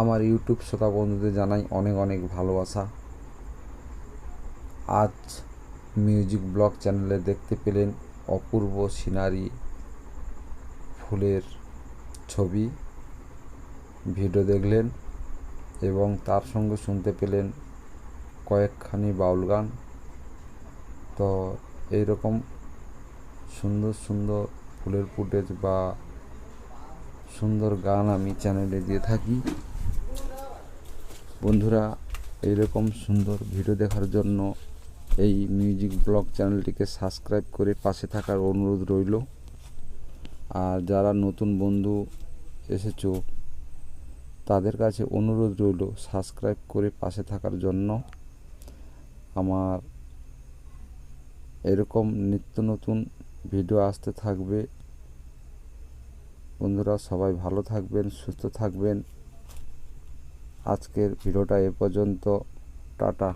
আমার ইউটিউব শ্রোতা বন্ধুদের জানাই অনেক অনেক ভালোবাসা। আজ মিউজিক ব্লগ চ্যানেলে দেখতে পেলেন অপূর্ব সিনারি ফুলের ছবি। ভিডিও দেখলেন এবং তার সঙ্গে শুনতে পেলেন কয়েকখানি বাউল গান। তো এইরকম সুন্দর সুন্দর ফুলের ফুটেজ বা সুন্দর গান আমি চ্যানেলে দিয়ে থাকি। বন্ধুরা, এইরকম সুন্দর ভিডিও দেখার জন্য এই মিউজিক ব্লগ চ্যানেলটিকে সাবস্ক্রাইব করে পাশে থাকার অনুরোধ রইল। আর যারা নতুন বন্ধু এসেছ, তাদের কাছে অনুরোধ রইল সাবস্ক্রাইব করে পাশে থাকার জন্য। আমার এরকম নিত্য নতুন ভিডিও আসতে থাকবে। বন্ধুরা, সবাই ভালো থাকবেন, সুস্থ থাকবেন। আজকের ভিডিওটা এ পর্যন্ত টাটা।